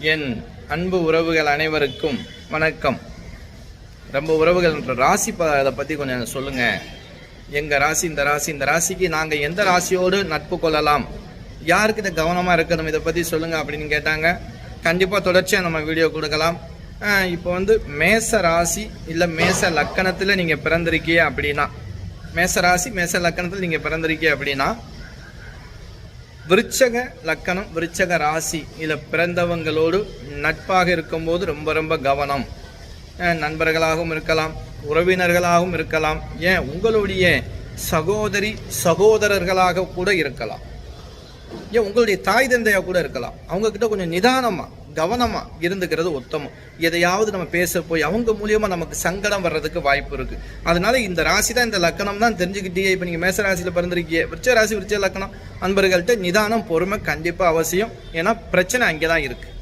என் அன்பு உறவுகள் அனைவருக்கும் வணக்கம். ரொம்ப உறவுகள் ராசி ப அதை பற்றி கொஞ்சம் சொல்லுங்கள் எங்கள் ராசி இந்த ராசி இந்த ராசிக்கு நாங்கள் எந்த ராசியோடு நட்பு கொள்ளலாம்? யாருக்கிட்ட கவனமாக இருக்கணும்? இதை பற்றி சொல்லுங்கள் அப்படின்னு கேட்டாங்க. கண்டிப்பாக தொடர்ச்சியாக நம்ம வீடியோ கொடுக்கலாம். இப்போ வந்து மேச ராசி இல்லை மேச லக்கணத்தில் நீங்கள் பிறந்திருக்கீங்க அப்படின்னா மேச ராசி மேச லக்கணத்தில் நீங்கள் பிறந்திருக்கீங்க அப்படின்னா விருச்சக லக்கணம் விருச்சக ராசி இதில் பிறந்தவங்களோடு நட்பாக இருக்கும்போது ரொம்ப ரொம்ப கவனம். நண்பர்களாகவும் இருக்கலாம் உறவினர்களாகவும் இருக்கலாம் ஏன் உங்களுடைய சகோதரி சகோதரர்களாக கூட இருக்கலாம். ஏன் உங்களுடைய தாய் தந்தையாக கூட இருக்கலாம். அவங்கக்கிட்ட கொஞ்சம் நிதானமாக கவனமாக இருந்துக்கிறது உத்தமம். எதையாவது நம்ம பேச போய் அவங்க மூலியமாக நமக்கு சங்கடம் வர்றதுக்கு வாய்ப்பு இருக்குது அதனால இந்த ராசி தான் இந்த லக்கணம் தான் தெரிஞ்சுக்கிட்டே இப்போ நீங்கள் மேச ராசியில் பிறந்திருக்கீங்க. விருச்ச ராசி விருச்ச லக்கணம். அன்பர்கள்ட்ட நிதானம் பொறுமை கண்டிப்பாக அவசியம். ஏன்னா பிரச்சனை அங்கே தான் இருக்குது